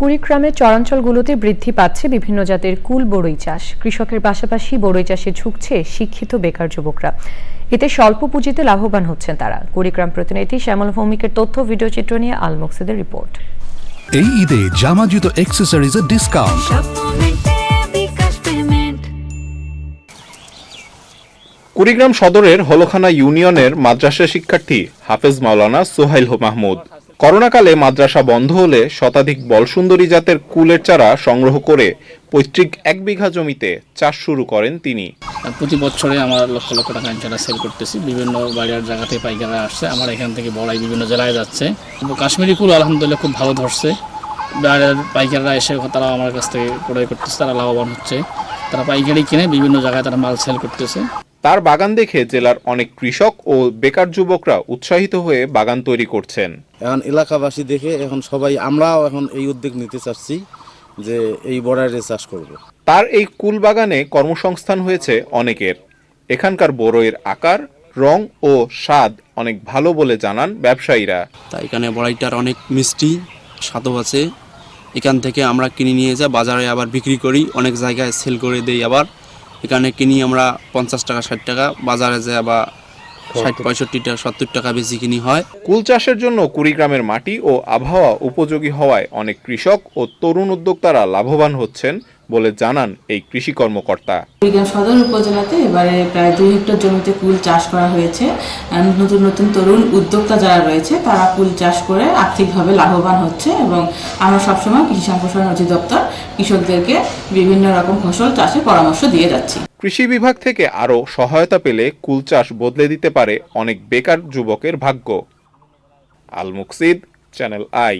কুড়িগ্রামের চরাঞ্চলগুলোতে বৃদ্ধি পাচ্ছে বিভিন্ন জাতের কুল বড়ই চাষ। কৃষকের পাশাপাশি বড়ই চাষে ঝুঁকছে শিক্ষিত বেকার যুবকরা। এতে স্বল্প পুঁজিতে লাভবান হচ্ছেন তারা। কুড়িগ্রাম প্রতিনিধি শ্যামল ভৌমিকের তথ্য ভিডিও চিত্র নিয়ে আলমকসিদের রিপোর্ট। এই ঈদে জামা জুতো অ্যাক্সেসরিজের ডিসকাউন্ট কুড়িগ্রাম সদরের হলখানা ইউনিয়নের মাদ্রাসা শিক্ষার্থী হাফেজ মাওলানা সোহাইল মাহমুদ। করোনাকালে মাদ্রাসা বন্ধ হলে শতাধিক বলসুন্দরী জাতের কুলের চারা সংগ্রহ করে পৈতৃক এক বিঘা জমিতে চাষ শুরু করেন তিনি। প্রতি বছরে আমার লক্ষ লক্ষ টাকা ইনশাল্লাহ সেল করতেছি। বিভিন্ন বাইরের জায়গা থেকে পাইকাররা আসছে। আমার এখান থেকে বড়াই বিভিন্ন জেলায় যাচ্ছে। কাশ্মীরি কুল আলহামদুলিল্লাহ খুব ভালো ধরছে। বাইরের পাইকাররা এসে তারা আমার কাছ থেকে ক্রয় করতেছে, তারা লাভবান হচ্ছে। তারা পাইকারি কিনে বিভিন্ন জায়গায় তারা মাল সেল করতেছে। তার বাগান দেখে জেলার অনেক কৃষক ও বেকার যুবকরা উৎসাহিত হয়ে বাগান তৈরি করছেন। এখন এলাকাবাসী দেখে এখন সবাই আমরাও এখন এই উদ্যোগ নিতে চাচ্ছি যে এই বর্ডারে চাষ করব। তার এই কুল বাগানে কর্মসংস্থান হয়েছে অনেকের। এখানকার বড়ইয়ের আকার রং ও স্বাদ অনেক ভালো বলে জানান ব্যবসায়ীরা। তাই এখানে বড়াইটার অনেক মিষ্টি স্বাদও আছে। এখান থেকে আমরা কিনে নিয়ে যাই বাজারে আবার বিক্রি করি অনেক জায়গায় সেল করে দেই আবার। এখানে কিনি আমরা পঞ্চাশ টাকা ষাট টাকা। বাজারে যায় বা ষাট পঁয়ষট্টি টাকা সত্তর টাকা বেশি কিনি হয়। কুল চাষের জন্য কুড়িগ্রামের মাটি ও আবহাওয়া উপযোগী হওয়ায় অনেক কৃষক ও তরুণ উদ্যোক্তারা লাভবান হচ্ছেন বলে জানান এই কৃষি কর্মকর্তা। সদর উপজেলাতে এবারে প্রায় দুই হেক্টর জমিতে কুল চাষ করা হয়েছে। নতুন নতুন তরুণ উদ্যোক্তা যারা রয়েছে তারা কুল চাষ করে আর্থিকভাবে লাভবান হচ্ছে এবং আমরা সবসময় কৃষি সম্প্রসারণ অধিদপ্তর কৃষকদেরকে বিভিন্ন রকম ফসল চাষে পরামর্শ দিয়ে যাচ্ছি। কৃষি বিভাগ থেকে আরও সহায়তা পেলে কুল চাষ বদলে দিতে পারে অনেক বেকার যুবকের ভাগ্য। Al Muksid channel I.